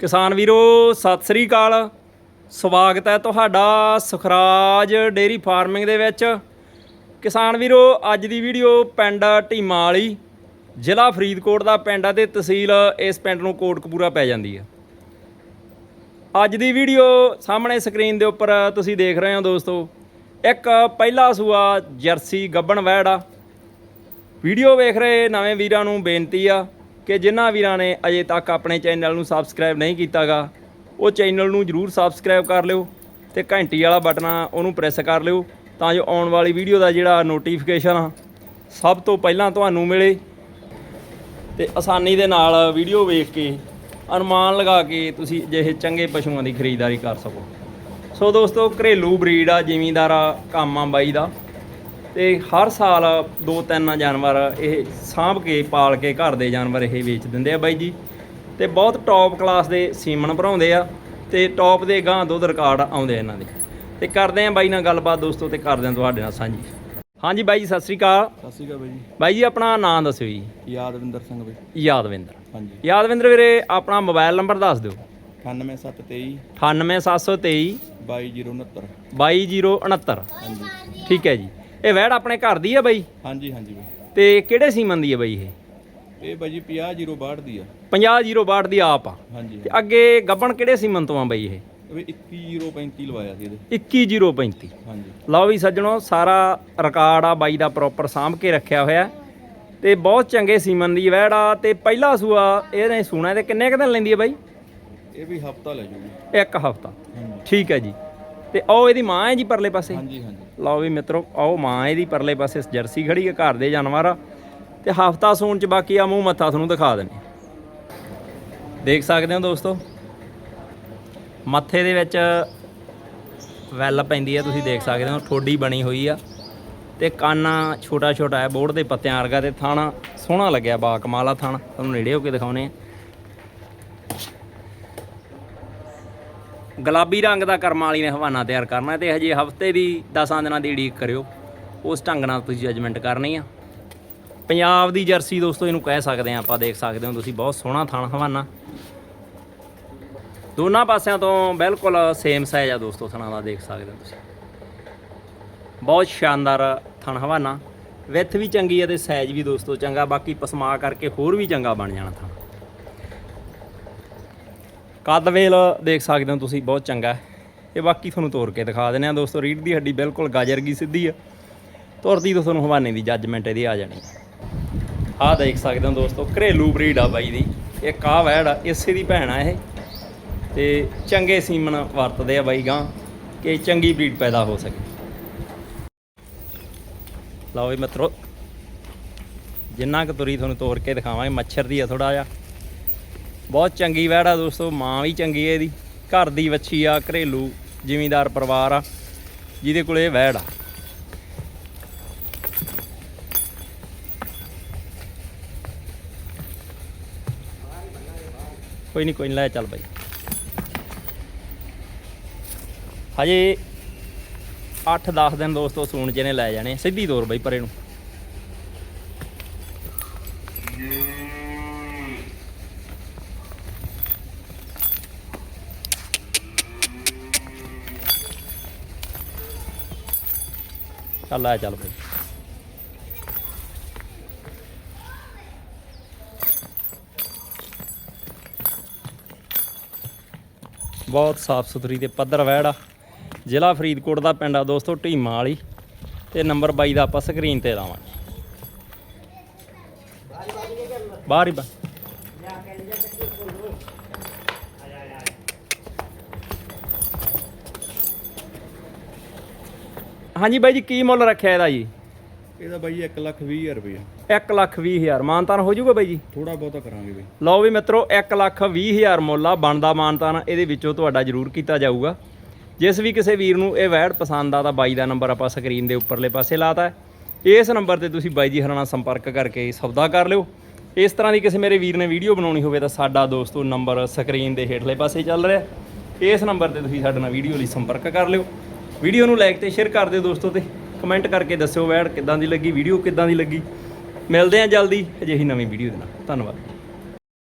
ਕਿਸਾਨ ਵੀਰੋ, ਸਤਿ ਸ੍ਰੀ ਅਕਾਲ। ਸਵਾਗਤ ਹੈ ਤੁਹਾਡਾ ਸੁਖਰਾਜ ਡੇਰੀ ਫਾਰਮਿੰਗ ਦੇ ਵਿੱਚ। ਕਿਸਾਨ ਵੀਰੋ, ਅੱਜ ਦੀ ਵੀਡੀਓ ਪਿੰਡ ਢੀਮਾ ਵਾਲੀ ਜ਼ਿਲ੍ਹਾ ਫਰੀਦਕੋਟ ਦਾ ਪਿੰਡ ਹੈ ਤੇ ਤਹਿਸੀਲ ਇਸ ਪਿੰਡ ਨੂੰ ਕੋਟਕਪੂਰਾ ਪੈ ਜਾਂਦੀ ਹੈ। ਅੱਜ ਦੀ ਵੀਡੀਓ ਸਾਹਮਣੇ ਸਕਰੀਨ ਦੇ ਉੱਪਰ ਤੁਸੀਂ ਦੇਖ ਰਹੇ ਹੋ ਦੋਸਤੋ। ਇੱਕ ਪਹਿਲਾ ਸੂਆ ਜਰਸੀ ਗੱਬਣ ਵੈੜ ਆ। ਵੀਡੀਓ ਵੇਖ ਰਹੇ ਨਵੇਂ ਵੀਰਾਂ ਨੂੰ ਬੇਨਤੀ ਆ ਕਿ ਜਿਨ੍ਹਾਂ ਵੀਰਾਂ ਨੇ ਅਜੇ ਤੱਕ ਆਪਣੇ ਚੈਨਲ ਨੂੰ ਸਬਸਕ੍ਰਾਈਬ ਨਹੀਂ ਕੀਤਾਗਾ, ਉਹ ਚੈਨਲ ਨੂੰ ਜਰੂਰ ਸਬਸਕ੍ਰਾਈਬ ਕਰ ਲਿਓ ਤੇ ਘੰਟੀ ਵਾਲਾ ਬਟਨ ਆ ਉਹਨੂੰ ਪ੍ਰੈਸ ਕਰ ਲਿਓ ਤਾਂ ਜੋ ਆਉਣ ਵਾਲੀ ਵੀਡੀਓ ਦਾ ਜਿਹੜਾ ਨੋਟੀਫਿਕੇਸ਼ਨ ਆ, ਸਭ ਤੋਂ ਪਹਿਲਾਂ ਤੁਹਾਨੂੰ ਮਿਲੇ। ਤੇ ਆਸਾਨੀ ਦੇ ਨਾਲ ਵੀਡੀਓ ਵੇਖ ਕੇ, ਅਨੁਮਾਨ ਲਗਾ ਕੇ ਤੁਸੀਂ ਅਜਿਹੇ ਚੰਗੇ ਪਸ਼ੂਆਂ ਦੀ ਖਰੀਦਦਾਰੀ ਕਰ ਸਕੋ। ਸੋ ਦੋਸਤੋ, ਘਰੇਲੂ ਬਰੀਡ ਆ, ਜ਼ਿਮੀਂਦਾਰ ਆ, ਕੰਮ ਆ ਬਾਈ ਦਾ। ਤੇ ਹਰ ਸਾਲ ਦੋ ਤਿੰਨ ਜਾਨਵਰ ਇਹ ਸਾਂਭ ਕੇ ਪਾਲ ਕੇ ਘਰ ਦੇ ਜਾਨਵਰ ਇਹ ਵੇਚ ਦਿੰਦੇ ਆ ਬਾਈ ਜੀ। ਤੇ ਬਹੁਤ ਟੌਪ ਕਲਾਸ ਦੇ ਸੀਮਨ ਭਰਾਉਂਦੇ ਆ ਤੇ ਟੌਪ ਦੇ ਗਾਂ ਦੁੱਧ ਰਿਕਾਰਡ ਆਉਂਦੇ ਆ ਇਹਨਾਂ ਦੇ। ਤੇ ਕਰਦੇ ਆ ਬਾਈ ਨਾਲ ਗੱਲਬਾਤ ਦੋਸਤੋ ਤੇ ਕਰਦੇ ਆ ਤੁਹਾਡੇ ਨਾਲ ਸਾਂਝੀ। ਹਾਂਜੀ ਬਾਈ ਜੀ ਸਤਿ ਸ੍ਰੀ ਅਕਾਲ। ਸਤਿ ਸ਼੍ਰੀ ਅਕਾਲ ਬਾਈ ਜੀ। ਬਾਈ ਜੀ ਆਪਣਾ ਨਾਮ ਦੱਸਿਓ ਜੀ। ਯਾਦਵਿੰਦਰ ਸਿੰਘ ਬਾਈ। ਯਾਦਵਿੰਦਰ। ਹਾਂਜੀ। ਯਾਦਵਿੰਦਰ ਵੀਰੇ ਆਪਣਾ ਮੋਬਾਈਲ ਨੰਬਰ ਦੱਸ ਦਿਓ। 98723 98723 22069 22069 ਹਾਂਜੀ। ਠੀਕ ਹੈ ਜੀ। ਇਹ ਵੈੜ ਆਪਣੇ ਘਰ ਦੀ ਹੈ ਬਾਈ? ਹਾਂਜੀ ਹਾਂਜੀ ਬਾਈ। ਤੇ ਕਿਹੜੇ ਸੀਮਨ ਦੀ ਹੈ ਬਾਈ ਇਹ? ਇਹ ਬਾਈ ਜੀ 50062 ਦੀ ਆ। 5002 ਦੀ ਆਪ ਆ। ਹਾਂਜੀ ਤੇ ਅੱਗੇ ਗੱਬਣ ਕਿਹੜੇ ਸੀਮਨ ਤੋਂ ਆ ਬਾਈ ਇਹ? 21035 ਲਵਾਇਆ ਸੀ ਇਹਦੇ। 21035 ਹਾਂਜੀ। ਲਓ ਵੀ ਸੱਜਣੋ ਸਾਰਾ ਰਿਕਾਰਡ ਆ ਬਾਈ ਦਾ ਪ੍ਰੋਪਰ ਸਾਂਭ ਕੇ ਰੱਖਿਆ ਹੋਇਆ। ਤੇ ਬਹੁਤ ਚੰਗੇ ਸੀਮਨ ਦੀ ਵੈੜ ਆ। ਤੇ ਪਹਿਲਾ ਸੂਆ ਇਹਨੇ ਸੂਣਾ ਤੇ ਕਿੰਨੇ ਕੁ ਦਿਨ ਲੈਂਦੀ ਹੈ ਬਾਈ? ਇਹ ਵੀ ਹਫਤਾ ਲੈ ਜੂਗੀ। ਇੱਕ ਹਫਤਾ। ਠੀਕ ਹੈ ਜੀ। ਤੇ ਉਹ ਇਹਦੀ ਮਾਂ ਹੈ ਜੀ ਪਰਲੇ ਪਾਸੇ। ਹਾਂਜੀ ਹਾਂਜੀ। ਲਓ ਵੀ ਮਿੱਤਰੋ ਆਓ ਮਾਂ ਇਹਦੀ ਪਰਲੇ ਪਾਸੇ ਜਰਸੀ ਖੜੀ ਹੈ ਘਰ ਦੇ ਜਾਨਵਰ ਆ। ਤੇ ਹਫਤਾ ਸੂਣ ਚ ਬਾਕੀ ਆ ਮੂੰਹ ਮੱਥਾ ਤੁਹਾਨੂੰ ਦਿਖਾ ਦਿੰਦੇ ਦੇਖ ਸਕਦੇ ਹੋ ਦੋਸਤੋ ਮੱਥੇ ਦੇ ਵਿੱਚ ਵੈਲ ਪੈਂਦੀ ਹੈ ਤੁਸੀਂ ਦੇਖ ਸਕਦੇ ਹੋ ਠੋਡੀ ਬਣੀ ਹੋਈ ਆ। ਤੇ ਕੰਨ ਛੋਟਾ ਛੋਟਾ ਹੈ ਬੋਰਡ ਦੇ ਪੱਤਿਆਂ ਵਰਗਾ ਤੇ ਥਾਣਾ ਸੋਹਣਾ ਲੱਗਿਆ ਬਾ ਕਮਾਲਾ ਥਾਣਾ। ਤੁਹਾਨੂੰ ਨੇੜੇ ਹੋ ਕੇ ਦਿਖਾਉਨੇ ਆ। ਗੁਲਾਬੀ ਰੰਗ ਦਾ ਕਰਮ ਵਾਲੀ ਨੇ ਹਵਾਨਾ ਤਿਆਰ ਕਰਨਾ ਤੇ ਹਜੇ ਹਫ਼ਤੇ ਦੀ 10 ਦਿਨਾਂ ਦੀ ਉਡੀਕ ਕਰਿਓ। ਉਸ ਢੰਗ ਨਾਲ ਤੁਸੀਂ ਜਜਮੈਂਟ ਕਰਨੀ ਆ। ਪੰਜਾਬ ਦੀ ਜਰਸੀ ਦੋਸਤੋ, ਇਹਨੂੰ ਕਹਿ ਸਕਦੇ ਆ ਆਪਾਂ ਦੇਖ ਸਕਦੇ ਹੋ, ਤੁਸੀਂ ਬਹੁਤ ਸੋਹਣਾ ਥਣ ਹਵਾਨਾ। ਦੋਨਾਂ ਪਾਸਿਆਂ ਤੋਂ ਬਿਲਕੁਲ ਸੇਮ ਸਾਈਜ਼ ਆ ਦੋਸਤੋ, ਥਣਾਂ ਦਾ ਦੇਖ ਸਕਦੇ ਹੋ ਤੁਸੀਂ। ਬਹੁਤ ਸ਼ਾਨਦਾਰ ਥਣ ਹਵਾਨਾ। ਵਿੱਥ ਵੀ ਚੰਗੀ ਹੈ ਤੇ ਸਾਈਜ਼ ਵੀ ਦੋਸਤੋ ਚੰਗਾ, ਬਾਕੀ ਪਸਮਾ ਕਰਕੇ ਹੋਰ ਵੀ ਚੰਗਾ ਬਣ ਜਾਣਾ ਥਣ ਕਦਵੇਲ ਦੇਖ ਸਕਦੇ ਹੋ ਤੁਸੀਂ, ਬਹੁਤ ਚੰਗਾ ਹੈ। ਇਹ ਬਾਕੀ ਤੁਹਾਨੂੰ ਤੋੜ ਕੇ ਦਿਖਾ ਦਿੰਦੇ ਆ ਦੋਸਤੋ ਰੀੜ ਦੀ ਹੱਡੀ ਬਿਲਕੁਲ ਗਾਜਰ ਕੀ ਸਿੱਧੀ ਆ। ਤੁਰਦੀ ਤੋਂ ਤੁਹਾਨੂੰ ਹਵਾਨੇ ਦੀ ਜੱਜਮੈਂਟ ਇਹਦੀ ਆ ਜਾਣੀ ਆਹ ਦੇਖ ਸਕਦੇ ਹੋ ਦੋਸਤੋ, ਘਰੇਲੂ ਬਰੀਡ ਆ ਬਾਈ ਦੀ। ਇਹ ਕਾਹ ਵੈੜ ਆ, ਇਸੇ ਦੀ ਭੈਣ ਆ ਇਹ। ਤੇ ਚੰਗੇ ਸੀਮਨ ਵਰਤਦੇ ਆ ਬਾਈ ਗਾਂ, ਕਿ ਚੰਗੀ ਬਰੀਡ ਪੈਦਾ ਹੋ ਸਕੇ। ਲਓ ਵੀ ਮਿੱਤਰੋ, ਜਿੰਨਾ ਕੁ ਤੁਰੀ ਤੁਹਾਨੂੰ ਤੋੜ ਕੇ ਦਿਖਾਵਾਂਗੇ, ਮੱਛਰ ਦੀ ਆ ਥੋੜਾ ਜਿਹਾ। ਬਹੁਤ ਚੰਗੀ ਵੈੜ ਆ ਦੋਸਤੋ ਮਾਂ ਵੀ ਚੰਗੀ ਹੈ ਇਹਦੀ। ਘਰ ਦੀ ਵੱਛੀ ਆ ਘਰੇਲੂ ਜ਼ਿਮੀਂਦਾਰ ਪਰਿਵਾਰ ਆ ਜਿਹਦੇ ਕੋਲ ਇਹ ਵੈੜ ਆ। ਕੋਈ ਨਹੀਂ ਕੋਈ ਨੀ, ਲੈ ਚੱਲ ਬਾਈ। ਹਜੇ 8-10 ਦਿਨ ਦੋਸਤੋ ਸੂਣ ਚ ਇਹਨੇ ਲੈ ਜਾਣੇ ਸਿੱਧੀ ਤੋਰ ਬਾਈ ਪਰੇ ਨੂੰ। ਚੱਲ, ਆ ਚੱਲ ਬਈ। ਬਹੁਤ ਸਾਫ਼ ਸੁਥਰੀ ਤੇ ਪੱਧਰ ਵਹਿੜ ਆ। ਜ਼ਿਲ੍ਹਾ ਫਰੀਦਕੋਟ ਦਾ ਪਿੰਡ ਆ ਦੋਸਤੋ, ਢੀਮਾ ਵਾਲੀ। ਤੇ ਨੰਬਰ 22 ਦਾ ਆਪਾਂ ਸਕਰੀਨ ਤੇ ਲਾਵਾਂਗੇ। ਬਾਹਰ ਹੀ ਬਾ ਹਾਂਜੀ ਬਾਈ ਜੀ ਕੀ ਮੁੱਲ ਰੱਖਿਆ ਇਹਦਾ ਜੀ? ਇਹਦਾ ਬਾਈ 1 ਲੱਖ 20 ਹਜ਼ਾਰ ਰੁਪਇਆ 1 ਲੱਖ 20 ਹਜ਼ਾਰ। ਮਾਨਤਾਨ ਹੋ ਜਾਊਗਾ ਬਾਈ ਜੀ? ਥੋੜਾ ਬਹੁਤਾ ਕਰਾਂਗੇ ਬਾਈ। ਲਓ ਵੀ ਮਿੱਤਰੋ 1 ਲੱਖ 20 ਹਜ਼ਾਰ ਮੁੱਲ ਆ ਬਣਦਾ ਮਾਨਤਾਨ। ਇਹਦੇ ਵਿੱਚੋਂ ਤੁਹਾਡਾ ਜ਼ਰੂਰ ਕੀਤਾ ਜਾਊਗਾ। ਜਿਸ ਵੀ ਕਿਸੇ ਵੀਰ ਨੂੰ ਇਹ ਵੈੜ ਪਸੰਦ ਆ ਤਾਂ ਬਾਈ ਦਾ ਨੰਬਰ ਆਪਾਂ ਸਕਰੀਨ ਦੇ ਉੱਪਰਲੇ ਪਾਸੇ ਲਾਤਾ ਇਸ ਨੰਬਰ ਤੇ ਤੁਸੀਂ ਬਾਈ ਜੀ ਹਰਾਣਾ ਸੰਪਰਕ ਕਰਕੇ ਸੌਦਾ ਕਰ ਲਿਓ। ਇਸ ਤਰ੍ਹਾਂ ਦੀ ਕਿਸੇ ਮੇਰੇ ਵੀਰ ਨੇ ਵੀਡੀਓ ਬਣਾਉਣੀ ਹੋਵੇ ਤਾਂ ਸਾਡਾ ਦੋਸਤੋ ਨੰਬਰ ਸਕਰੀਨ ਦੇ ਹੇਠਲੇ ਪਾਸੇ ਚੱਲ ਰਿਹਾ ਇਸ ਨੰਬਰ ਤੇ ਤੁਸੀਂ ਸਾਡੇ ਨਾਲ ਵੀਡੀਓ ਲਈ ਸੰਪਰਕ ਕਰ ਲਿਓ। ਵੀਡੀਓ ਨੂੰ ਲਾਈਕ ਤੇ ਸ਼ੇਅਰ ਕਰ ਦਿਓ ਦੋਸਤੋ ਤੇ ਕਮੈਂਟ ਕਰਕੇ ਦੱਸਿਓ ਵੈੜ ਕਿੱਦਾਂ ਦੀ ਲੱਗੀ ਵੀਡੀਓ ਕਿੱਦਾਂ ਦੀ ਲੱਗੀ। ਮਿਲਦੇ ਹਾਂ ਜਲਦੀ ਅਜਿਹੀ ਨਵੀਂ ਵੀਡੀਓ ਦੇ ਨਾਲ। ਧੰਨਵਾਦ।